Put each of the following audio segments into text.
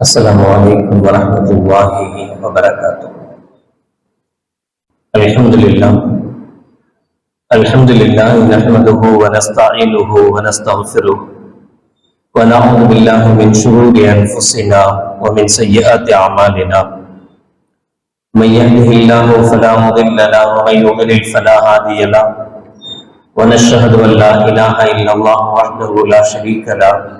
السلام عليكم ورحمة الله وبركاته الحمد لله الحمد لله نحمده ونستعينه ونستغفره ونعوذ بالله من شرور أنفسنا ومن سيئات أعمالنا من يهده الله فلا مضل له ومن يضلل فلا هادي له۔ ونشهد أن لا إله إلا الله وحده لا شريك له۔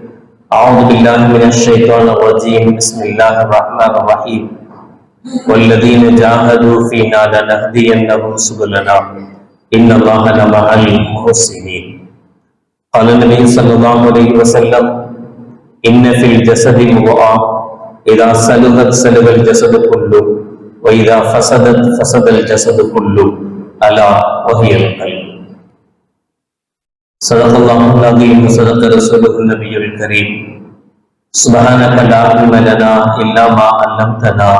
أعوذ بالله من الشيطان الرجيم. بسم الله الرحمن الرحيم. والذين جاهدوا فينا لنهدينهم سبلنا. إن الله لمع المحسنين. قال النبي صلى الله عليه وسلم إن في الجسد مضغة إذا سلبت سلب الجسد كله وإذا فسدت فسد الجسد كله. ألا وهي القلب. صدق الله العظيم وصدق رسوله النبي الكريم سبحانك لا علم لنا إلا ما علمتنا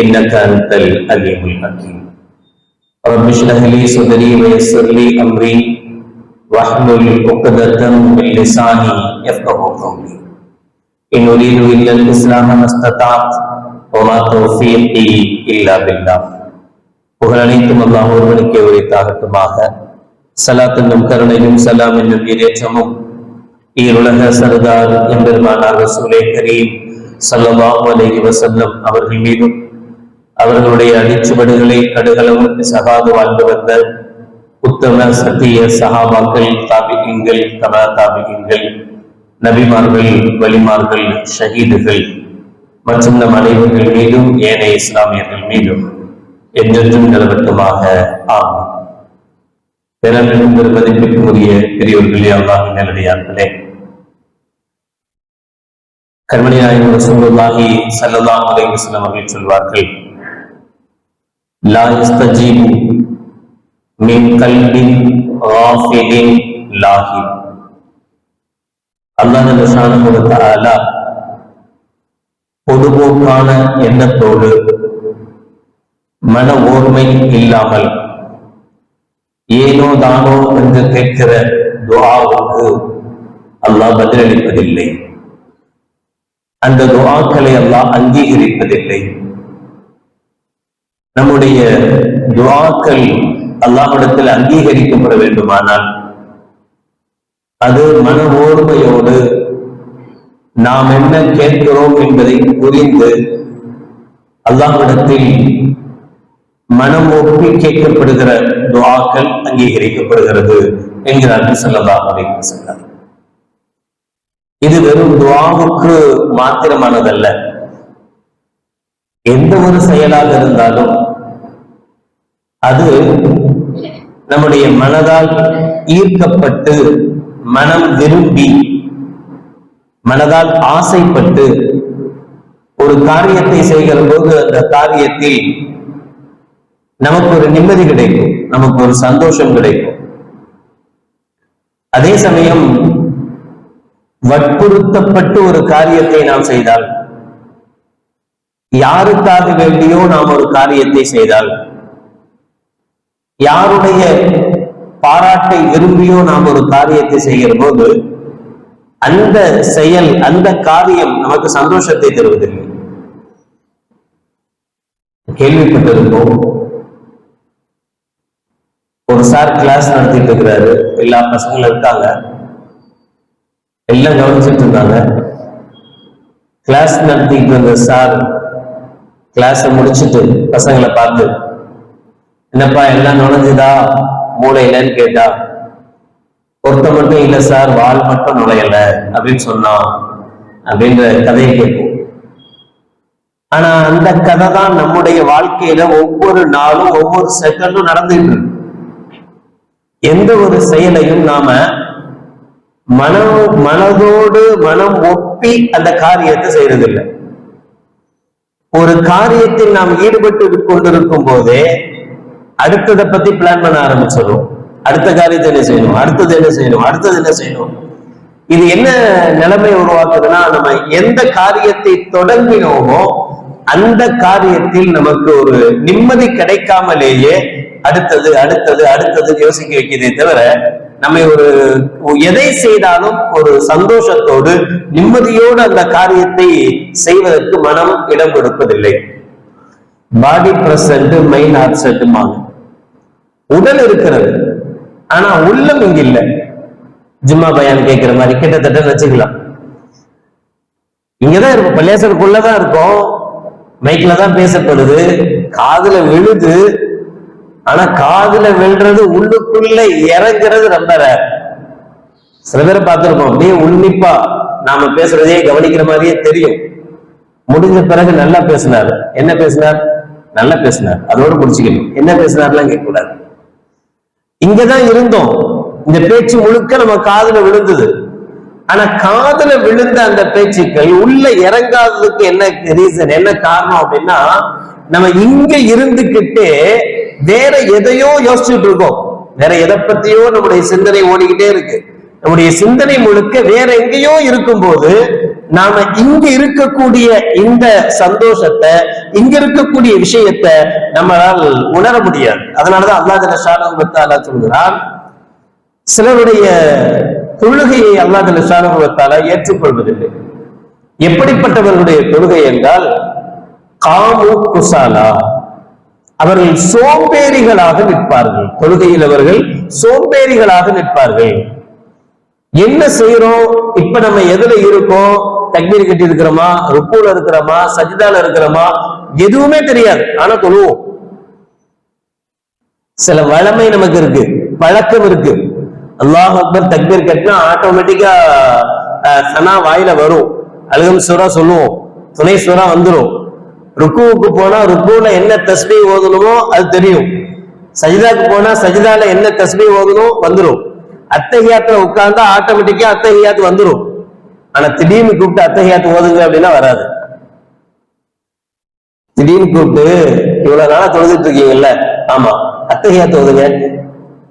إنك أنت العليم الحكيم رب اشرح لي صدري ويسر لي أمري واحلل عقدة من لساني يفقه قولي إن أريد إلا الإسلام ما استطعت وما توفيقي إلا بالله புகழ் அனைத்தும் அல்லாஹ் ஒருவனுக்கே உரைத்தாகட்டுமாக சலாத் என்னும் கருணையும் சலாம் என்னும் ஈரேற்றமும் ஈருலக சர்தார் எம்பெருமானார் சூலே கரீம் ஸல்லல்லாஹு அலேஹி வசல்லம் அவர்கள் மீதும் அவர்களுடைய அடிச்சுவடுகளை கடுகளவும் சகாது வாழ்ந்து வந்த உத்தம சத்திய சகாபாக்கள் தாபிகங்கள் தபா தாபிகங்கள் நபிமார்கள் வலிமார்கள் ஷஹீதுகள் மற்றும் நம் அனைவர்கள் மீதும் ஏனைய இஸ்லாமியர்கள் மீதும் என்றென்றும் நிலவட்டுமாக ஆகும் பிறரும் மதிப்பிற்குரிய பெரியவர்களே அல்லாஹ் நேரடியார்களே கர்மணி நாயகம் ரசூலுல்லாஹி ஸல்லல்லாஹு அலைஹி வஸல்லம் அவர்கள் சொல்வார்கள் லா யஸ்தஜீபு மின் கல்பின் லாஹி. அல்லாஹ் ஜல்லஷானஹு வ தஆலா பொதுபோக்கான எண்ணத்தோடு மன ஓர்மை இல்லாமல் ஏனோ தானோ என்று கேட்கிற துவாவுக்கு அல்லாஹ் பதிலளிப்பதில்லை. அந்த துவாக்களை அல்லாஹ் அங்கீகரிப்பதில்லை. நம்முடைய துவாக்கள் அல்லாஹிடத்தில் அங்கீகரிக்கப்பட வேண்டுமானால் அது மன ஓர்மையோடு நாம் என்ன கேட்கிறோம் என்பதை புரிந்து அல்லாஹிடத்தில் மனம் ஒப்பி கேட்கப்படுகிற துவாக்கள் அங்கீகரிக்கப்படுகிறது என்கிறார்கள் ஸல்லல்லாஹு அலைஹி இது வெறும் துவாவுக்கு மாத்திரமானதல்ல. எந்த ஒரு செயலாக இருந்தாலும் அது நம்முடைய மனதால் ஈர்க்கப்பட்டு மனம் விரும்பி மனதால் ஆசைப்பட்டு ஒரு காரியத்தை செய்கிற போது அந்த காரியத்தில் நமக்கு ஒரு நிம்மதி கிடைக்கும். நமக்கு ஒரு சந்தோஷம் கிடைக்கும். அதே சமயம் வற்புறுத்தப்பட்டு ஒரு காரியத்தை நாம் செய்தால் யாருக்காக வேண்டியோ நாம் ஒரு காரியத்தை செய்தால் யாருடைய பாராட்டை விரும்பியோ நாம் ஒரு காரியத்தை செய்கிற போது அந்த செயல் அந்த காரியம் நமக்கு சந்தோஷத்தை தருவதில்லை. கேள்விப்பட்டிருப்போம். ஒரு சார் கிளாஸ் நடத்திட்டு இருக்கிறாரு. எல்லா பசங்களும் இருக்காங்க. எல்லாம் கவனிச்சிட்டு இருந்தாங்க கிளாஸ் நடத்திட்டு இருந்த சார் கிளாஸை முடிச்சுட்டு பசங்களை பார்த்து என்னப்பா எல்லாம் நுழைஞ்சுதா? மூளையிலன்னு கேட்டா ஒருத்த மட்டும் இல்ல சார் வால் மட்டும் நுழையல அப்படின்னு சொன்னான். அப்படின்ற கதையை கேட்போம். ஆனா அந்த கதை தான் நம்முடைய வாழ்க்கையில ஒவ்வொரு நாளும் ஒவ்வொரு செகண்டும் நடந்துட்டு இருக்கு. எந்த ஒரு செயலையும் நாம மனம் மனதோடு மனம் ஒப்பி அந்த காரியத்தை செய்யறதில்லை ஒரு காரியத்தில் நாம் ஈடுபட்டு கொண்டிருக்கும் போதே அடுத்ததை பத்தி பிளான் பண்ண ஆரம்பிச்சிடும் அடுத்த காரியத்தை என்ன செய்யணும்? அடுத்தது என்ன செய்யணும்? அடுத்தது என்ன செய்யணும்? இது என்ன நிலைமை உருவாக்குதுன்னா நம்ம எந்த காரியத்தை தொடங்கினோமோ அந்த காரியத்தில் நமக்கு ஒரு நிம்மதி கிடைக்காமலேயே அடுத்தது அடுத்தது அடுத்தது யோசிக்க வைக்கிறதே தவிர நம்மை ஒரு எதை செய்தாலும் ஒரு சந்தோஷத்தோடு நிம்மதியோடு அந்த காரியத்தை செய்வதற்கு மனம் இடம் கொடுப்பதில்லை. பாடி பிரசன்ட் மைண்ட் ஆப்செட்டுமாங்க உடல் இருக்கிறது. ஆனா உள்ளம் இங்க இல்லை. ஜும்மா பயான் கேட்கிற மாதிரி கிட்டத்தட்ட வச்சுக்கலாம். இங்கதான் இருக்கும். பள்ளியாசலுக்குள்ளதான் இருக்கும். மைக்ல தான் பேசப்படுது. காதுல விழுது. ஆனா காதுல வெல்றது உள்ளுக்குள்ள இறங்குறது ரொம்ப சில பேரை பார்த்திருப்போம் அப்படியே உன்னிப்பா நாம பேசுறதையே கவனிக்கிற மாதிரியே தெரியும். முடிஞ்ச பிறகு நல்லா பேசினார். என்ன பேசினார்? நல்லா பேசினார். அதோட முடிச்சுக்கணும். என்ன பேசினார்லாம் கேட்கக்கூடாது. இங்கதான் இருந்தோம். இந்த பேச்சு முழுக்க நம்ம காதுல விழுந்தது. ஆனா காதுல விழுந்த அந்த பேச்சுக்கள் உள்ள இறங்காததுக்கு என்ன ரீசன் என்ன காரணம் அப்படின்னா நம்ம இங்க இருந்துகிட்டே வேற எதையோ யோசிச்சுட்டு இருக்கோம். வேற எதை பத்தியோ நம்முடைய சிந்தனை ஓடிக்கிட்டே இருக்கு. நம்முடைய சிந்தனை முழுக்க வேற எங்கேயோ இருக்கும்போது நாம இங்க இருக்கக்கூடிய இந்த சந்தோஷத்தை இங்க இருக்கக்கூடிய விஷயத்த நம்மளால் உணர முடியாது. அதனாலதான் அல்லாஹ் ஷானு சொல்கிறான் சிலருடைய தொழுகையை அல்லாஹ் ஷானுவத்தால ஏற்றுக்கொள்வதில்லை. எப்படிப்பட்டவர்களுடைய தொழுகை என்றால் காமு குசாலா. அவர்கள் சோம்பேறிகளாக நிற்பார்கள். தொழுகையில் அவர்கள் சோம்பேறிகளாக நிற்பார்கள். என்ன செய்யறோம் இப்ப நம்ம எதுல இருக்கோம்? தக்பீர் கட்டி இருக்கிறோமா ருப்பூல இருக்கிறோமா? சஜிதால இருக்கிறோமா? எதுவுமே தெரியாது. ஆனா தொழுவோம். சில வளமை நமக்கு இருக்கு. பழக்கம் இருக்கு. அல்லாஹ் அக்பர் தக்பீர் கட்டினா ஆட்டோமேட்டிக்கா சனா வாயில வரும். அழுகம் சுரா சொல்லுவோம். துணை சுரா வந்துரும். ருக்குவுக்கு போனா ருக்குல என்ன தஸ்மி ஓதணுமோ அது தெரியும். சஜிதாக்கு போனா சஜிதால என்ன தஸ்மி ஓதணும்? வந்துடும் அத்தகையாத்துல உட்கார்ந்தா ஆட்டோமேட்டிக்கா அத்தகையாத்து வந்துடும் ஆனா திடீர்னு கூப்பிட்டு அத்தகையாத்து ஓதுங்க அப்படின்னா வராது. திடீர்னு கூப்பிட்டு இவ்வளவு நாளா தொழுதுட்டு இருக்கீங்கல்ல? ஆமா. அத்தகையாத்து ஓதுங்க.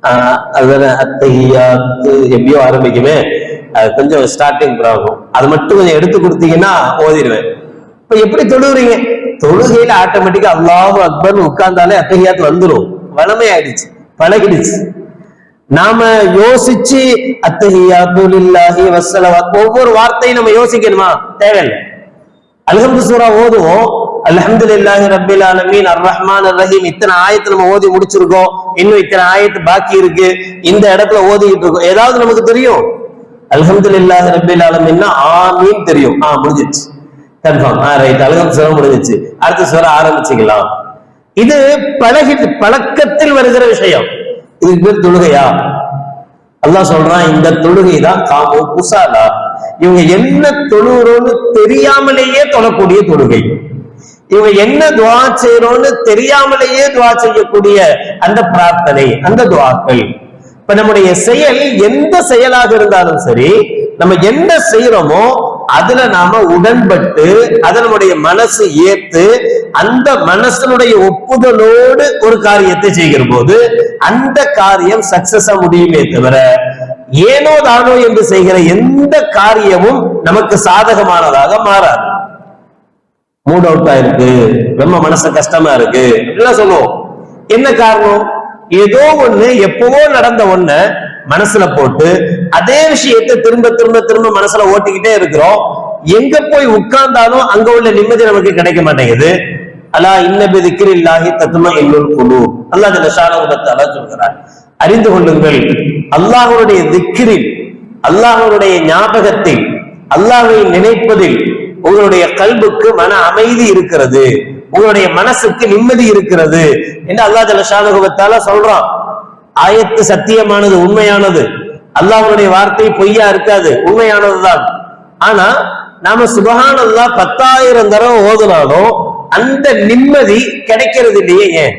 ஆஹ் அதுதானே? அத்தகையாத்து எப்படியோ ஆரம்பிக்குமே. அது கொஞ்சம் ஸ்டார்டிங் ப்ராப்ளம் அது மட்டும் கொஞ்சம் எடுத்து கொடுத்தீங்கன்னா ஓதிடுவேன். இப்ப எப்படி தொழுவுறீங்க? தொழுகையில ஆட்டோமேட்டிக்கா அல்லாஹ் அக்பர்னு உட்கார்ந்தாலே அத்தகையாத்து வந்துரும். வளமை ஆயிடுச்சு பழகிடுச்சு. நாம யோசிச்சு அத்தகையாத்து லில்லாஹி ஒவ்வொரு வார்த்தையும் நம்ம யோசிக்கணுமா? தேவையில்லை. அல்ஹம்து சூரா ஓதுவோம். அல்ஹம்துலில்லாஹி ரபில் அலமீன் அர் ரஹ்மான் அர் ரஹீம் இத்தனை ஆயத்து நம்ம ஓதி முடிச்சிருக்கோம். இன்னும் இத்தனை ஆயத்து பாக்கி இருக்கு. இந்த இடத்துல ஓதிக்கிட்டு இருக்கோம். ஏதாவது நமக்கு தெரியும்? அல்ஹம்துலில்லாஹி ரபில் ஆலமீன்னா ஆமீன் தெரியும். ஆ முடிஞ்சிருச்சு. கன்ஃபார்ம். ஆ ரைட். அழுகம் சுரம் முடிஞ்சிச்சு. அடுத்த சுரம் ஆரம்பிச்சுக்கலாம். இது பழகி பழக்கத்தில் வருகிற விஷயம். இதுக்கு பேர் தொழுகையா? அல்லாஹ் சொல்றான் இந்த தொழுகை தான் காமோ குசாலா. இவங்க என்ன தொழுகிறோன்னு தெரியாமலேயே தொழக்கூடிய தொழுகை. இவங்க என்ன துவா செய்யறோம்னு தெரியாமலேயே துவா செய்யக்கூடிய அந்த பிரார்த்தனை அந்த துவாக்கள். இப்ப நம்முடைய செயல் எந்த செயலாக இருந்தாலும் சரி நம்ம என்ன செய்யறோமோ அதுல நாம உடன்பட்டு அதனுடைய மனசு ஏத்து அந்த மனசனுடைய ஒப்புதலோடு ஒரு காரியத்தை செய்கிற போது அந்த காரியம் சக்சஸா முடியுமே தவிர ஏனோ தானோ என்று செய்கிற எந்த காரியமும் நமக்கு சாதகமானதாக மாறாது. மூட் அவுட்டா இருக்கு ரொம்ப மனசு கஷ்டமா இருக்கு எல்லாம் சொல்லுவோம். என்ன காரணம்? ஏதோ ஒண்ணு எப்பவோ நடந்த ஒண்ண மனசுல போட்டு அதே விஷயத்தை திரும்ப திரும்ப திரும்ப மனசுல ஓட்டிக்கிட்டே இருக்கிறோம். எங்க போய் உட்கார்ந்தாலும் அங்க உள்ள நிம்மதி நமக்கு கிடைக்க மாட்டேங்குது. அல்லா இன்னபி திக்ரி இல்லாஹி தத்துமா இன்னொரு குழு அல்லாஹ் ஷானகுபத்தாலா சொல்கிறார் அறிந்து கொள்ளுங்கள் அல்லாஹருடைய திக்கிரில் அல்லாஹருடைய ஞாபகத்தில் அல்லாஹை நினைப்பதில் உங்களுடைய கல்புக்கு மன அமைதி இருக்கிறது. உங்களுடைய மனசுக்கு நிம்மதி இருக்கிறது. என்று அல்லாஹ் ஜலஷானுகத்தால சொல்றான். ஆயத்து சத்தியமானது உண்மையானது. அல்லாஹனுடைய வார்த்தை பொய்யா இருக்காது உண்மையானதுதான். ஆனா நாம சுபஹான் பத்தாயிரம் தடவை ஓதுனாலும் அந்த நிம்மதி கிடைக்கிறது இல்லையே ஏன்?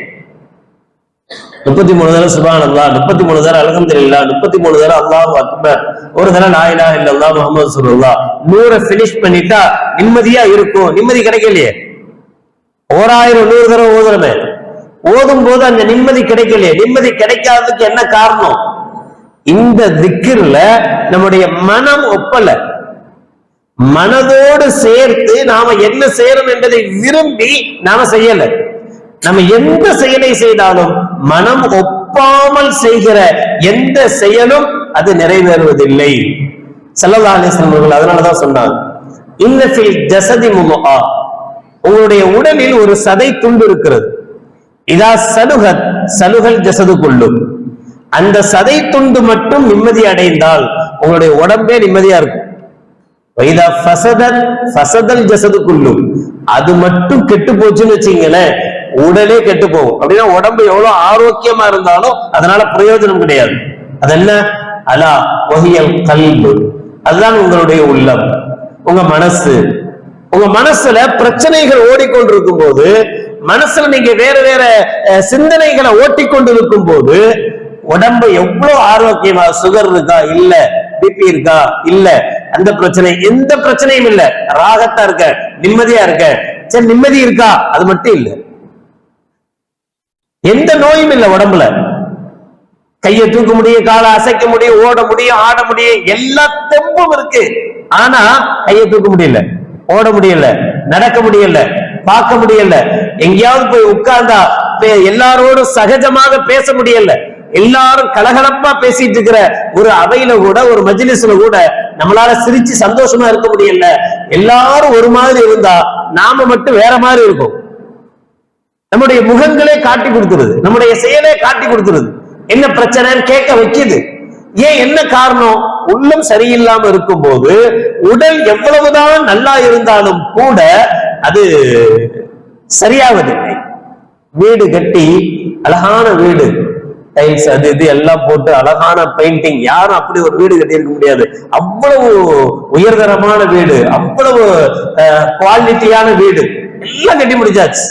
முப்பத்தி மூணு தடவை சுபான் முப்பத்தி மூணு தடவை அலகம்துல்லா முப்பத்தி மூணு தடவை அல்லாஹ் அக்பர். ஒரு தடவை நாயினா இல்லல்லா முகமது சுருல்லா நூறை பினிஷ் பண்ணிட்டா நிம்மதியா இருக்கும் நிம்மதி கிடைக்கலையே? ஓராயிரம் நூறு தடவை ஓதுறமே. ஓதும் போது அந்த நிம்மதி கிடைக்கலையே. நிம்மதி கிடைக்காததுக்கு என்ன காரணம்? இந்த திக்கிர்ல நம்முடைய மனம் ஒப்பல. மனதோடு சேர்த்து நாம என்ன செய்யணும் என்பதை விரும்பி நாம செய்யல. நம்ம எந்த செயலை செய்தாலும் மனம் ஒப்பாமல் செய்கிற எந்த செயலும் அது நிறைவேறுவதில்லை. ஸல்லல்லாஹு அலைஹி அவர்கள் அதனாலதான் சொன்னாங்க. இன்னஃபில் ஜசதி முகா உங்களுடைய உடலில் ஒரு சதை துண்டு இருக்கிறது. இதா சலுகத் சலுகல் ஜசது கொள்ளும் அந்த சதை துண்டு மட்டும் நிம்மதி அடைந்தால் உங்களுடைய உடம்பே நிம்மதியா இருக்கும். வைதா ஃபசதத் ஃபசதல் ஜசது குல்லும் அது மட்டும் கெட்டு போச்சுன்னு வச்சீங்களேன் உடலே கெட்டு போகும். அப்படின்னா உடம்பு எவ்வளவு ஆரோக்கியமா இருந்தாலும் அதனால பிரயோஜனம் கிடையாது. அது என்ன அலா ஒகியல் கல்பு. அதுதான் உங்களுடைய உள்ளம். உங்க மனசு. உங்க மனசுல பிரச்சனைகள் ஓடிக்கொண்டிருக்கும் போது மனசுல நீங்க வேற வேற சிந்தனைகளை சிந்தனைகளை ஓட்டிக்கொண்டிருக்கும் போது உடம்பு எவ்வளவு ஆரோக்கியமா சுகர் இருக்கா இல்ல பிபி இருக்கா இல்ல அந்த பிரச்சனை எந்த பிரச்சனையும் இல்ல. ராகத்தா இருக்க நிம்மதியா இருக்க. சரி நிம்மதி இருக்கா? அது மட்டும் இல்ல. எந்த நோயும் இல்ல உடம்புல. கையை தூக்க முடியும் காலை அசைக்க முடியும் ஓட முடியும் ஆட முடியும் எல்லா தெம்பும் இருக்கு. ஆனா கையை தூக்க முடியல. ஓட முடியல நடக்க முடியல பார்க்க முடியல. எங்கேயாவது போய் உட்கார்ந்தா எல்லாரோடும் சகஜமாக பேச முடியல. எல்லாரும் கலகலப்பா பேசிட்டு இருக்கிற ஒரு அவையில கூட ஒரு மஜ்லிஸ்ல கூட நம்மளால சிரிச்சு சந்தோஷமா இருக்க முடியல. எல்லாரும் ஒரு மாதிரி இருந்தா நாம மட்டும் வேற மாதிரி இருக்கும். நம்முடைய முகங்களே காட்டி கொடுத்துருது நம்முடைய செயலே காட்டி கொடுத்துருது என்ன பிரச்சனைன்னு கேட்க வைக்குது. ஏன் என்ன காரணம்? உள்ளம் சரியில்லாம இருக்கும்போது உடல் எவ்வளவுதான் நல்லா இருந்தாலும் கூட அது சரியாவதில்லை. வீடு கட்டி அழகான வீடு டைல்ஸ் அது இது எல்லாம் போட்டு அழகான பெயிண்டிங் யாரும் அப்படி ஒரு வீடு கட்டி இருக்க முடியாது. அவ்வளவு உயர்தரமான வீடு அவ்வளவு குவாலிட்டியான வீடு எல்லாம் கட்டி முடிச்சாச்சு.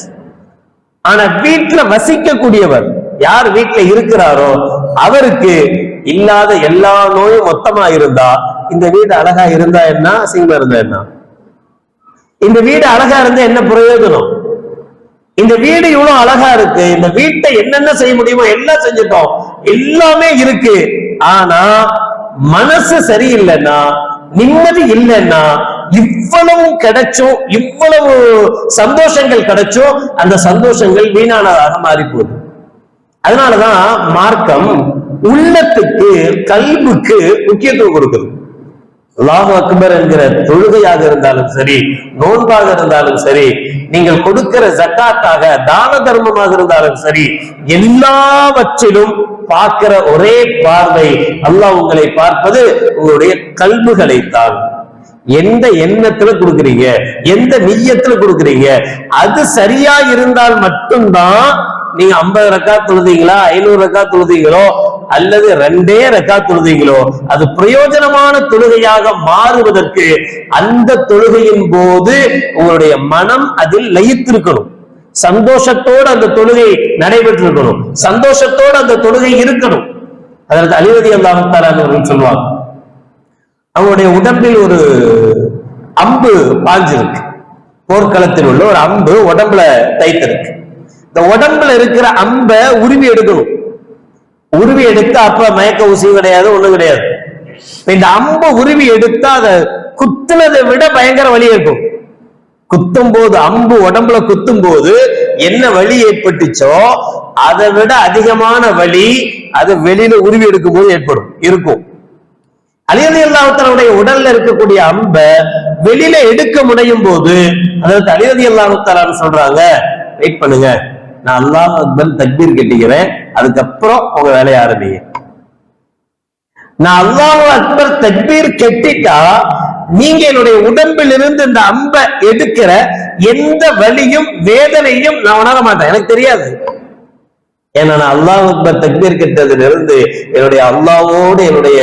ஆனா வீட்டுல வசிக்கக்கூடியவர் யார் வீட்டுல இருக்கிறாரோ அவருக்கு இல்லாத எல்லா நோயும் மொத்தமா இருந்தா இந்த வீடு அழகா இருந்தா என்ன? அசிங்கமா இருந்தா என்ன? இந்த வீடு அழகா இருந்தா என்ன பிரயோஜனம்? இந்த வீடு இவ்வளவு அழகா இருக்கு இந்த வீட்டை என்னென்ன செய்ய முடியுமோ எல்லாம் செஞ்சுட்டோம். எல்லாமே இருக்கு. ஆனா மனசு சரியில்லைன்னா நிம்மதி இல்லைன்னா இவ்வளவு கிடைச்சும் இவ்வளவு சந்தோஷங்கள் கிடைச்சும் அந்த சந்தோஷங்கள் வீணானதாக மாறி போகுது அதனாலதான் மார்க்கம் உள்ளத்துக்கு கல்வுக்கு முக்கியத்துவம் கொடுக்குது. அல்லாஹ் அக்பர் என்கிற தொழுகையாக இருந்தாலும் சரி நோன்பாக இருந்தாலும் சரி நீங்கள் கொடுக்கிற ஜக்காத்தாக தான தர்மமாக இருந்தாலும் சரி எல்லாவற்றிலும் பார்க்கிற ஒரே பார்வை அல்லாஹ் உங்களை பார்ப்பது உங்களுடைய கல்புகளை தான் எந்த எண்ணத்துல கொடுக்குறீங்க? எந்த நீயத்துல கொடுக்குறீங்க? அது சரியா இருந்தால் மட்டும்தான் நீங்க ஐம்பது ரக்கா தொழுதீங்களா? ஐநூறு ரக்கா தொழுதீங்களோ? அல்லது ரெண்டே ரக்கா தொழுகைகளோ அது பிரயோஜனமான தொழுகையாக மாறுவதற்கு அந்த தொழுகையின் போது உங்களுடைய மனம் அதில் லயித்திருக்கணும். சந்தோஷத்தோடு அந்த தொழுகை நடைபெற்றிருக்கணும். சந்தோஷத்தோடு அந்த தொழுகை இருக்கணும். அதற்கு அழிவதி அல்லாஹால சொல்லுவாங்க அவங்களுடைய உடம்பில் ஒரு அம்பு பாஞ்சிருக்கு போர்க்களத்தில் உள்ள ஒரு அம்பு உடம்புல தைத்திருக்கு. இந்த உடம்புல இருக்கிற அம்பை உரிமை எடுக்கணும். உருவி எடுத்தா அப்ப மயக்க ஊசி கிடையாது ஒண்ணும் கிடையாது. இந்த அம்பு உருவி எடுத்தா அதை குத்துனதை விட பயங்கர வலி இருக்கும் குத்தும் போது அம்பு உடம்புல குத்தும் போது என்ன வலி ஏற்பட்டுச்சோ அதை விட அதிகமான வலி அது வெளியில உருவி எடுக்கும் போது ஏற்படும் இருக்கும். அலியலி அல்லாஹத்தனுடைய உடல்ல இருக்கக்கூடிய அம்ப வெளியில எடுக்க முனையும் போது அதாவது அலியலி அல்லாஹத்தாலான்னு சொல்றாங்க வெயிட் பண்ணுங்க. நான் அல்லாஹ் அக்பர் தக்பீர் கட்டிக்கிறேன். அதுக்கப்புறம் உங்க வேலையை ஆரம்பிங்க. நான் அல்லாஹ் அக்பர் தக்பீர் கெட்டிட்டா நீங்க என்னுடைய உடம்பில் இருந்து இந்த அம்பை எடுக்கிற எந்த வலியும் வேதனையும் நான் உணர மாட்டேன். எனக்கு தெரியாது. ஏன்னா நான் அல்லாஹ் அக்பர் தக்பீர் கட்டதிலிருந்து என்னுடைய அல்லாவோடு என்னுடைய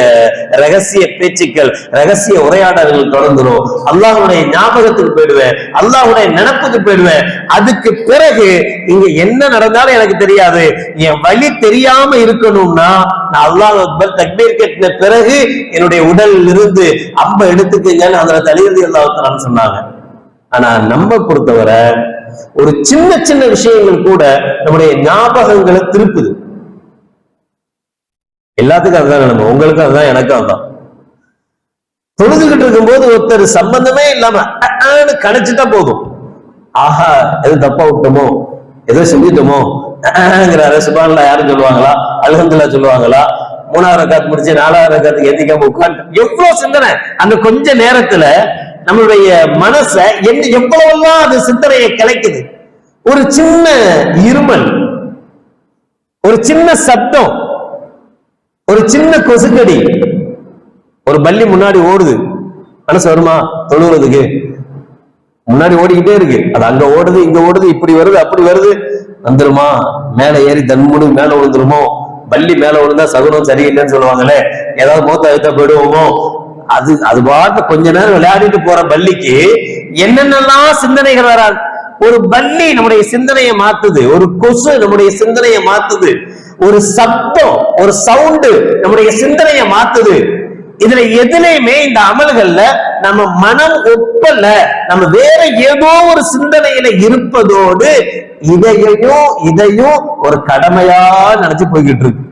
ரகசிய பேச்சுக்கள் ரகசிய உரையாடல்கள் தொடர்ந்துரும். அல்லாஹ்வுடைய ஞாபகத்துக்கு போயிடுவேன் அல்லாஹுடைய நினப்புக்கு போயிடுவேன். அதுக்கு பிறகு இங்க என்ன நடந்தாலும் எனக்கு தெரியாது. என் வழி தெரியாம இருக்கணும்னா நான் அல்லாஹ் அக்பர் தக்பீர் கட்டின பிறகு என்னுடைய உடலில் இருந்து அம்ப எடுத்துக்கங்கன்னு அதுல தலைவதி அல்லாஹ் சொன்னாங்க. ஆனா நம்ம பொறுத்தவரை ஒரு சின்ன சின்ன விஷயங்கள் கூட நம்முடைய ஞாபகங்களை திருப்புது. எல்லாத்துக்கும் அதுதான் நம்ம உங்களுக்கும் அதுதான் எனக்கும் அதுதான். தொழுதுகிட்டு இருக்கும்போது ஒருத்தர் சம்பந்தமே இல்லாம அஹ்ன்னு போதும். ஆஹா எது தப்பா விட்டோமோ? ஏதோ செஞ்சுட்டோமோ சுபான்ல யாரும் சொல்லுவாங்களா? அலகந்துல்லா சொல்லுவாங்களா? மூணாவது ரக்காத்து முடிச்சு நாலாவது ரக்காத்துக்கு ஏத்திக்காம உட்காந்து எவ்வளவு சிந்தனை. அந்த கொஞ்ச நேரத்துல நம்மளுடைய மனச என்ன எவ்வளவெல்லாம் அது சிந்தனையை கிளைக்குது ஒரு சின்ன இருமல் ஒரு சின்ன சத்தம் ஒரு சின்ன கொசுக்கடி ஒரு பள்ளி முன்னாடி ஓடுது. மனசு வருமா? தொழுகிறதுக்கு முன்னாடி ஓடிக்கிட்டே இருக்கு. அது அங்க ஓடுது இங்க ஓடுது இப்படி வருது அப்படி வருது. வந்துருமா? மேல ஏறி தன்முடு மேல விழுந்துருமோ பள்ளி மேல விழுந்தா சகுனம் சரியில்லைன்னு சொல்லுவாங்களே. ஏதாவது மூத்த அழுத்தா போயிடுவோமோ? அது அது பாட்டு கொஞ்ச நேரம் விளையாடிட்டு போற பள்ளிக்கு என்னென்னலாம் சிந்தனைகள் வராது. ஒரு பள்ளி நம்முடைய சிந்தனையை மாத்துது ஒரு கொசு நம்முடைய சிந்தனையை மாத்துது ஒரு சத்தம் ஒரு சவுண்டு நம்முடைய சிந்தனையை மாத்துது. இதுல எதுலையுமே இந்த அமல்கள்ல நம்ம மனம் ஒப்பல நம்ம வேற ஏதோ ஒரு சிந்தனையில இருப்பதோடு இதையையும் இதையும் ஒரு கடமையா நினைச்சு போய்கிட்டு இருக்கு.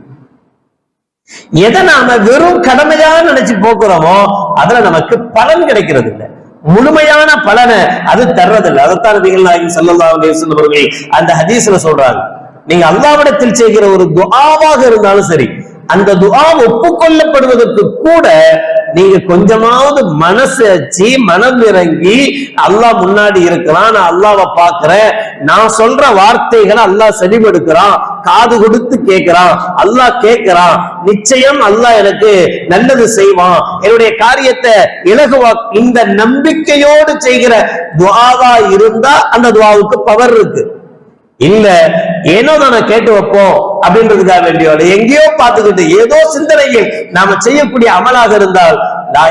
எதை நாம வெறும் கடமையா நினைச்சு போக்குறோமோ அதுல நமக்கு பலன் கிடைக்கிறது இல்லை முழுமையான பலனை அது தர்றதில்லை. அதைத்தான் நீங்கள் நாயகம் ஸல்லல்லாஹு அவர்கள் அந்த ஹதீஸ்ல சொல்றாங்க. நீங்க அல்லாவிடத்தில் செய்கிற ஒரு துஆவாக இருந்தாலும் சரி அந்த துஆ ஒப்புக்கொள்ளப்படுவதற்கு கூட நீங்க கொஞ்சமாவது மனசு வச்சு மனம் இறங்கி அல்லாஹ் முன்னாடி இருக்கிறான் நான் அல்லாவை பாக்குறேன் நான் சொல்ற வார்த்தைகளை அல்லாஹ் செடிபடுக்கிறான் காது கொடுத்து கேட்கிறான் அல்லாஹ் கேட்கிறான். நிச்சயம் அல்லாஹ் எனக்கு நல்லது செய்வான். என்னுடைய காரியத்தை இலகுவா இந்த நம்பிக்கையோடு செய்கிற துவாவா இருந்தா அந்த துவாவுக்கு பவர் இருக்கு. இல்ல ஏனோ நாம கேட்டு வைப்போம் அப்படின்றதுக்காக வேண்டிய எங்கேயோ பார்த்துக்கிட்டு ஏதோ சிந்தனையில் நாம செய்யக்கூடிய அமலாக இருந்தால் லா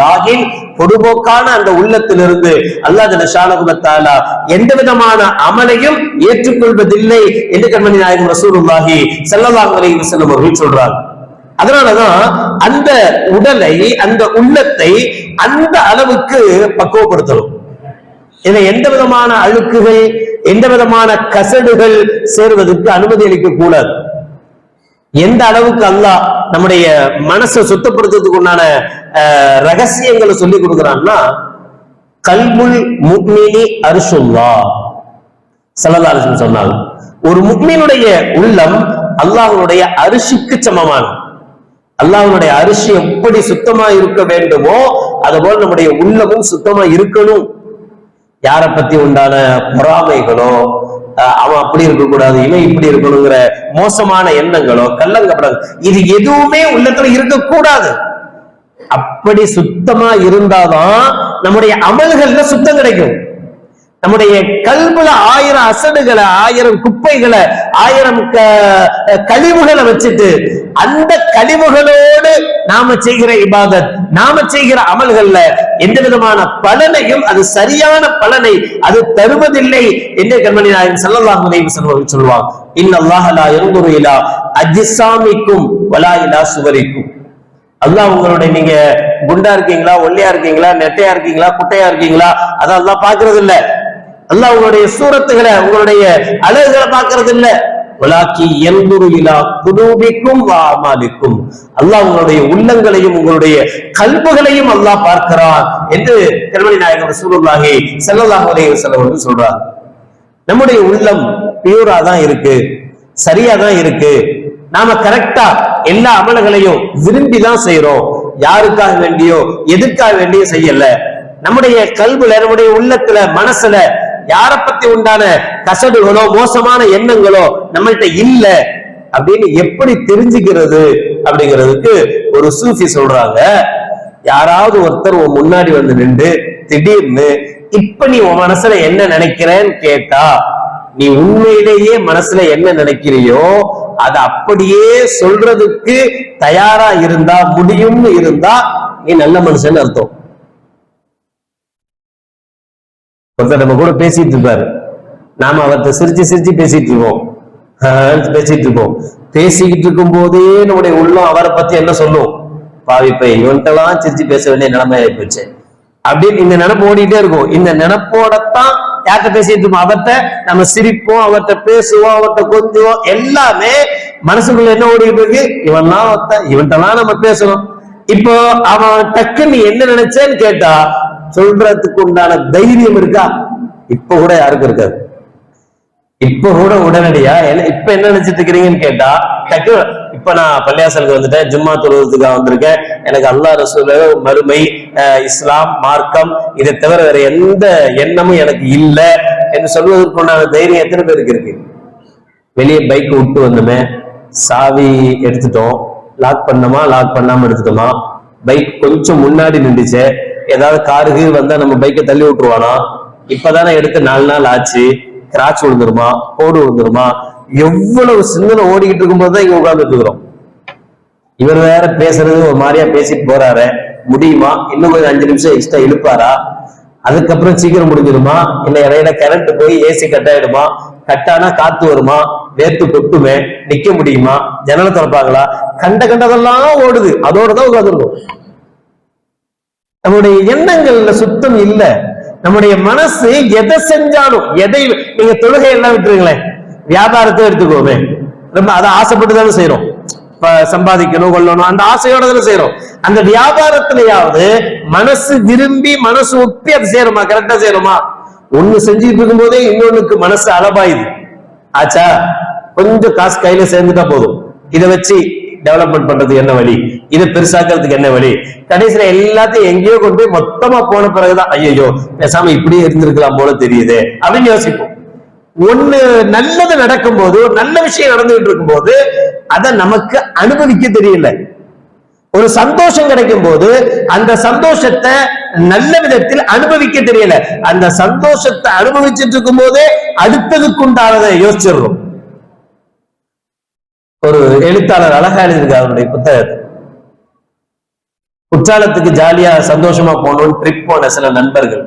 லாகின் பொதுபோக்கான அந்த உள்ளத்திலிருந்து அல்லாஹ் எந்த விதமான அமலையும் ஏற்றுக்கொள்வதில்லை என்று கண்மணி நாயகம் ரசூலுல்லாஹி ஸல்லல்லாஹு அலைஹி வஸல்லம் அவர்கள் சொல்றாங்க. அதனாலதான் அந்த உடலை அந்த உள்ளத்தை அந்த அளவுக்கு பக்குவப்படுத்தணும். இதை எந்த விதமான அழுக்குகள் எந்த விதமான கசடுகள் சேருவதற்கு அனுமதி அளிக்க கூடாது எந்த அளவுக்கு அல்லாஹ் நம்முடைய மனசை சுத்தப்படுத்துறதுக்கு உண்டான அஹ், ரகசியங்களை சொல்லி கொடுக்குறான்னா கல்முல் முக்மினி அருசுல்லா. சலதாரசன் சொன்னாங்க. ஒரு முக்மீனுடைய உள்ளம் அல்லாஹனுடைய அரிசிக்கு சமமானது. அல்லாஹனுடைய அரிசி எப்படி சுத்தமா இருக்க வேண்டுமோ அதுபோல் நம்முடைய உள்ளமும் சுத்தமா இருக்கணும். யாரை பத்தி உண்டான பொறாமைகளோ அவன் அப்படி இருக்கக்கூடாது இவன் இப்படி இருக்கணுங்கிற மோசமான எண்ணங்களோ கள்ளங்கப்படாது இது எதுவுமே உள்ளத்துல இருக்கக்கூடாது. அப்படி சுத்தமா இருந்தாதான் நம்முடைய அமல்கள்ல சுத்தம் கிடைக்கும். நம்முடைய கல்புல ஆயிரம் அசடுகளை ஆயிரம் குப்பைகளை ஆயிரம் கழிவுகளை வச்சுட்டு அந்த கழிவுகளோடு நாம செய்கிற இபாதத் நாம செய்கிற அமல்கள்ல எந்த விதமான பலனையும் அது சரியான பலனை அது தருவதில்லை என்று கண்மணி நாயன் ஸல்லல்லாஹு அலைஹி செல்வர்கள் அவர்கள் சொல்வாங்க இன்னல்லாஹ இருந்துரு இலா அஜிசாமிக்கும் வலா இலா சுவரிக்கும். அல்லாஹ் உங்களுடைய நீங்க குண்டா இருக்கீங்களா ஒல்லியா இருக்கீங்களா நெட்டையா இருக்கீங்களா குட்டையா இருக்கீங்களா அதான் பாக்குறது இல்லை அல்லாஹ் உங்களுடைய சூரத்துகளை உங்களுடைய அழகுகளை பார்க்கறது இல்ல. உலாக்கி எல்புரு இலா குரூபிக்கும் வாமாலிக்கும் அல்லாஹ் உங்களுடைய உள்ளங்களையும் உங்களுடைய கல்புகளையும் அல்லாஹ் பார்க்கிறான் என்று திருமணி நாயகர் ரசூலுல்லாஹி செல்லல்லாஹ் அலைஹி செல்லவர்கள் சொல்றார். நம்முடைய உள்ளம் பியூரா தான் இருக்கு சரியா தான் இருக்கு. நாம கரெக்டா எல்லா அமல்களையும் விரும்பி தான் செய்யறோம் யாருக்காக வேண்டியோ எதுக்காக வேண்டியோ செய்யல. நம்முடைய கல்வில நம்முடைய உள்ளத்துல மனசுல யார பத்தி உண்டான கசடுகளோ மோசமான எண்ணங்களோ நம்மள்ட்ட இல்ல அப்படின்னு எப்படி தெரிஞ்சுக்கிறது அப்படிங்கிறதுக்கு ஒரு சூஃபி சொல்றாங்க. யாராவது ஒருத்தர் உன் முன்னாடி வந்து நின்று திடீர்னு இப்ப நீ உன் மனசுல என்ன நினைக்கிறேன்னு கேட்டா நீ உண்மையிலேயே மனசுல என்ன நினைக்கிறியோ அதை அப்படியே சொல்றதுக்கு தயாரா இருந்தா முடியும்னு இருந்தா நீ நல்ல மனுஷன் அர்த்தம். ஒருத்தர் நம்ம கூட பேசிட்டு இருப்பாரு. நாம அவர்கிட்ட சிரிச்சு சிரிச்சு பேசிட்டு இருப்போம். பேசிட்டு இருப்போம். பேசிக்கிட்டு இருக்கும் போதே நம்முடைய உள்ளம் அவரை பத்தி என்ன சொல்லும்? பாவிப்பை பை இவன்ட்டெல்லாம் சிரிச்சு பேச வேண்டிய நிலைமை ஆயிப்போச்சு அப்படின்னு இந்த நினப்பு ஓடிட்டே இருக்கும். இந்த நினைப்போடத்தான் யார்கிட்ட பேசிட்டு இருப்போம் அவர்கிட்ட நம்ம சிரிப்போம் அவர்கிட்ட பேசுவோம் அவர்கிட்ட கொஞ்சுவோம். எல்லாமே மனசுக்குள்ள என்ன ஓடிட்டு இருக்கு? இவன்லாம் ஒருத்தன். இவன்ட்டலாம் நம்ம பேசணும். இப்போ அவன் டக்குன்னு என்ன நினைச்சேன்னு கேட்டா சொல்றதுக்கு உண்டான தைரியம் இருக்கா? இப்ப கூட யாருக்கும் இருக்காது. இப்ப கூட உடனடியா என்ன- இப்ப என்ன நினைச்சிட்டு இருக்கிறீங்கன்னு கேட்டா டக்கு இப்ப நான் பள்ளியாசலுக்கு வந்துட்டேன் ஜும்மா தொழுவதுக்காக வந்திருக்கேன். எனக்கு அல்லாஹ் ரசூல மறுமை இஸ்லாம் மார்க்கம் இதை தவிர வேற எந்த எண்ணமும் எனக்கு இல்லை என்று சொல்வதற்குண்டான தைரியம் எத்தனை பேருக்கு இருக்கு? வெளியே பைக் விட்டு வந்தோமே சாவி எடுத்துட்டோம். லாக் பண்ணோமா? லாக் பண்ணாம எடுத்துட்டோமா? பைக் கொஞ்சம் முன்னாடி நின்றுச்சு. ஏதாவது காருக்கு வந்தா நம்ம பைக்கை தள்ளி விட்டுருவானா? இப்பதானே எடுத்து நாலு நாள் ஆச்சு. கிராச் விழுந்துருமா? கோடு விழுந்துருமா? எவ்வளவு சிந்தனை ஓடிக்கிட்டு இருக்கும்போது தான் இங்க உட்கார்ந்துட்டு இருக்கிறோம். இவர் வேற பேசுறது ஒரு மாதிரியா பேசிட்டு போறாரு. முடியுமா? இன்னும் கொஞ்சம் அஞ்சு நிமிஷம் எக்ஸ்ட்ரா இழுப்பாரா? அதுக்கப்புறம் சீக்கிரம் முடிஞ்சிருமா? இல்ல இடையில கரண்ட் போய் ஏசி கட் ஆயிடுமா? கட்டானா காத்து வருமா? வேர்த்து கொட்டுமே? நிக்க முடியுமா? ஜன்னலை திறப்பாங்களா? கண்ட கண்டதெல்லாம் ஓடுது. அதோட தான் உட்காந்துருக்கும் நம்முடைய எண்ணங்கள்ல சுத்தம் இல்ல. நம்முடைய மனசு எதை செஞ்சாலும் எதை நீங்க தொழுகை எல்லாம் விட்டுருங்களேன். வியாபாரத்தை எடுத்துக்கோமே. ரொம்ப அதை ஆசைப்பட்டு தானே செய்யறோம் சம்பாதிக்கணும் கொள்ளணும் அந்த ஆசையோட தானே செய்யறோம் அந்த வியாபாரத்திலேயாவது மனசு விரும்பி மனசு ஒப்பி அதை செய்யறோமா கரெக்டா செய்யறோமா ஒண்ணு செஞ்சுட்டு இருக்கும் போதே இன்னொன்னுக்கு மனசு அளபாயுது ஆச்சா கொஞ்சம் காசு கையில சேர்ந்துட்டா போதும். இதை வச்சு டெவலப்மெண்ட் பண்றதுக்கு என்ன வழி? இதை பெருசாக்குறதுக்கு என்ன வழி? கடைசியில எல்லாத்தையும் எங்கேயோ கொண்டு போய் மொத்தமா போன பிறகுதான் ஐயோ பேசாம இப்படியே இருந்திருக்கலாம் போல தெரியுது அப்படின்னு யோசிப்போம். ஒண்ணு நல்லது நடக்கும்போது ஒரு நல்ல விஷயம் நடந்துகிட்டு இருக்கும்போது அதை நமக்கு அனுபவிக்க தெரியல. ஒரு சந்தோஷம் கிடைக்கும் போது அந்த சந்தோஷத்தை நல்ல விதத்தில் அனுபவிக்க தெரியல. அந்த சந்தோஷத்தை அனுபவிச்சுட்டு இருக்கும் போதே அடுத்ததுக்குண்டானதை யோசிச்சிடுறோம். ஒரு எழுத்தாளர் அழகா எழுதியிருக்காரு அவருடைய புத்தகத்தை. குற்றாலத்துக்கு ஜாலியா சந்தோஷமா போகணும்னு ட்ரிப் போன சில நண்பர்கள்.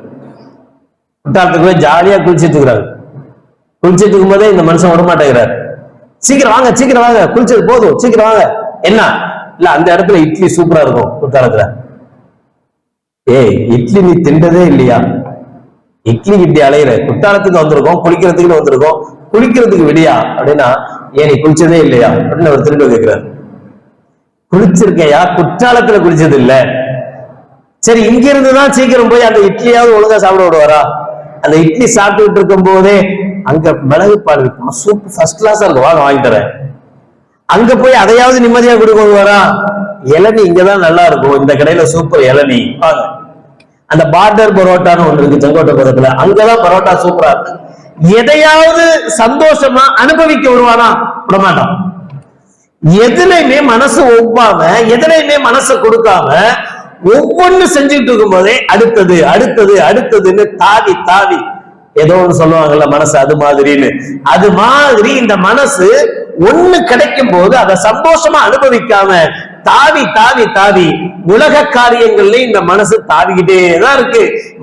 குற்றாலத்துக்கு போய் ஜாலியா குளிச்சிட்டு இருக்கிறாங்க குளிச்சிட்டு இருக்கும்போதே இந்த மனுஷன் வரமாட்டேங்கிறார். சீக்கிரம் வாங்க சீக்கிரம் வாங்க குளிச்சது போதும் சீக்கிரம் வாங்க. என்ன? இல்ல அந்த இடத்துல இட்லி சூப்பரா இருக்கும் குற்றாலத்துல. ஏய் இட்லி நீ தின்றதே இல்லையா? இட்லி கிட்டி அலையிற. குற்றாலத்துக்கு வந்திருக்கோம் குளிக்கிறதுக்குன்னு வந்திருக்கோம். குளிக்கிறதுக்கு விடியா? அப்படின்னா ஏன் நீ குளிச்சதே இல்லையா? அப்படின்னு அவர் திரும்ப கேட்கிறார். குளிச்சிருக்கையா? குற்றாலத்துல குளிச்சது இல்ல. சரி இங்க இருந்துதான் சீக்கிரம் போய் அந்த இட்லியாவது ஒழுங்கா சாப்பிட விடுவாரா? அந்த இட்லி சாப்பிட்டுட்டு இருக்கும் போதே அங்க மிளகு பால் இருக்கும்? சூப் ஃபர்ஸ்ட் கிளாஸா இருக்கும் வாங்க வாங்கி தரேன். அங்க போய் அதையாவது நிம்மதியா கொடுக்க வரா இளநி இங்கதான் நல்லா இருக்கும். இந்த கடையில சூப்பர் இளநீ. வாங்க. அந்த பார்டர் பரோட்டான்னு ஒன்று இருக்கு செங்கோட்டை பக்கத்துல. அங்கதான் பரோட்டா சூப்பரா இருக்கு. எதையாவது சந்தோஷமா அனுபவிக்க வருவானா விடமாட்டான். எதுலையுமே மனசு ஒவ்வாம எதுலையுமே மனசை கொடுக்காம ஒவ்வொன்னு செஞ்சுட்டு இருக்கும் போதே அடுத்தது அடுத்தது அடுத்ததுன்னு தாவி தாவி. ஏதோ ஒண்ணு சொல்லுவாங்கல்ல மனசு அது மாதிரின்னு. அது மாதிரி இந்த மனசு ஒண்ணு கிடைக்கும் போது அதை சந்தோஷமா அனுபவிக்காம தாவி தாவி தாவி உலக காரியங்கள்ல இந்த மனசு தாவிக்கிட்டே தான் இருக்கு.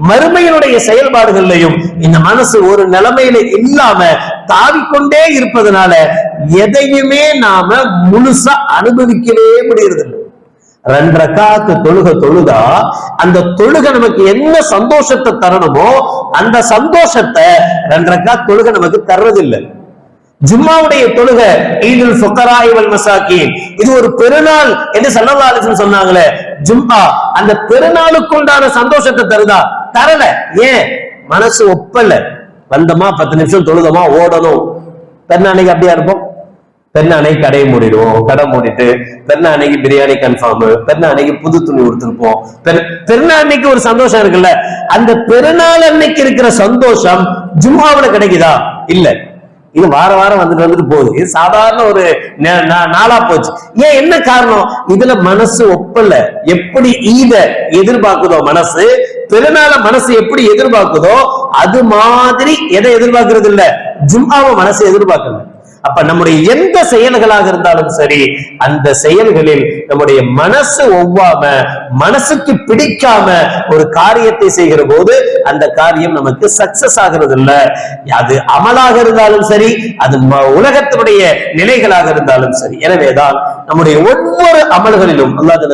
மறுமையினுடைய செயல்பாடுகள்லையும் இந்த மனசு ஒரு நிலைமையில இல்லாம தாவிக்கொண்டே இருப்பதனால எதையுமே நாம முழுசா அனுபவிக்கவே முடியறதில்லை. ரெண்டரை காத்து தொழுக தொழுதா அந்த தொழுக நமக்கு என்ன சந்தோஷத்தை தரணுமோ அந்த சந்தோஷத்தை ரெண்டரை காத்து தொழுக நமக்கு தர்றதில்லை. ஜும்மாவுடைய தொழுக ஈதுல் ஃபுக்கராயிவல் மசாக்கீன். இது ஒரு பெருநாள் என்று சல்லல்லாஹு அலைஹி சொன்னாங்களே. ஜும்மா அந்த பெருநாளுக்குண்டான சந்தோஷத்தை தருதா? தரல. ஏன்? மனசு ஒப்பல வந்தமா பத்து நிமிஷம் தொழுதமா ஓடணும். பெருநாளைக்கு அப்படியா இருப்போம்? பெருநாளைக்கு கடையை மூடிடுவோம் கடை மூடிட்டு பெருநாளைக்கு பிரியாணி கன்ஃபார்ம் பெருநாளைக்கு புது துணி கொடுத்துருப்போம் பெருநாளைக்கு ஒரு சந்தோஷம் இருக்குல்ல? அந்த பெருநாள் அன்னைக்கு இருக்கிற சந்தோஷம் ஜும்மாவுல கிடைக்குதா? இல்ல. இது வார வாரம் வந்துட்டு வந்துட்டு போகுது. இது சாதாரண ஒரு நா- நாளா போச்சு. ஏன் என்ன காரணம்? இதுல மனசு ஒப்பல எப்படி ஈத எதிர்பார்க்குதோ மனசு? பெருநாள மனசு எப்படி எதிர்பார்க்குதோ அது மாதிரி எதை எதிர்பார்க்கறது இல்ல ஜும்மாவை மனசு எதிர்பார்க்கல. அப்ப நம்முடைய எந்த செயல்களாக இருந்தாலும் சரி அந்த செயல்களில் நம்முடைய மனசு ஒவ்வாம மனசுக்கு பிடிக்காம ஒரு காரியத்தை செய்கிற போது அந்த காரியம் நமக்கு சக்சஸ் ஆகிறது இல்ல அது அமலாக இருந்தாலும் சரி அது உலகத்தினுடைய நிலைகளாக இருந்தாலும் சரி. எனவேதான் நம்முடைய ஒவ்வொரு அமல்களிலும் அல்லாஹ்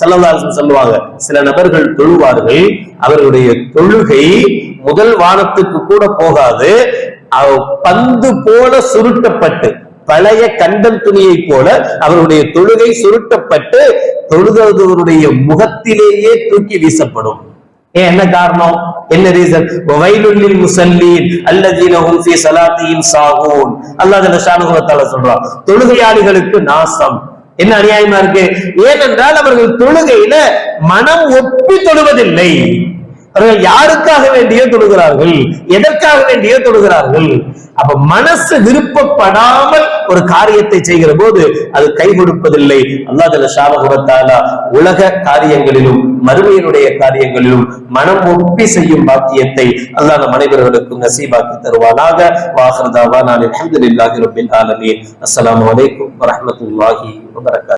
சல்லல்லாஹு சொல்லுவாங்க சில நபர்கள் தொழுவார்கள் அவர்களுடைய தொழுகை முதல் வானத்துக்கு கூட போகாது பந்து போல சுருட்டப்பட்டு பழைய கண்டம் துணியை போல அவருடைய தொழுகை சுருட்டப்பட்டு தொழுதவருடைய முகத்திலேயே தூக்கி வீசப்படும். ஏன் என்ன காரணம்? என்ன ரீசன்? வயலுள்ளில் முசல்லீன் அல்லதீனஹும் ஃபீ சலாத்தியின் சாகூன். அல்லாஹ் ஜல்ல சொல்றான் தொழுகையாளிகளுக்கு நாசம். என்ன அநியாயமா இருக்கு? ஏனென்றால் அவர்கள் தொழுகையில மனம் ஒப்பி தொழுவதில்லை. அவர்கள் யாருக்காக வேண்டியோ தொழுகிறார்கள் எதற்காக வேண்டியோ தொழுகிறார்கள். அப்ப மனசு விருப்பப்படாமல் ஒரு காரியத்தை செய்கிற போது அது கை கொடுப்பதில்லை. அல்லா ஜல ஷாபகுரத்தாலா உலக காரியங்களிலும் மறுமையினுடைய காரியங்களிலும் மனம் ஒப்பி செய்யும் பாக்கியத்தை அல்லாஹ் நம் அனைவர்களுக்கும் நசீபாக்கி தருவானாக. வாகர்தாவா நான் அல்ஹம்துலில்லாஹி ரப்பில் ஆலமீன். அஸ்லாம் வலைக்கும் வரமத்துல்லாஹி வபரகாத்துஹு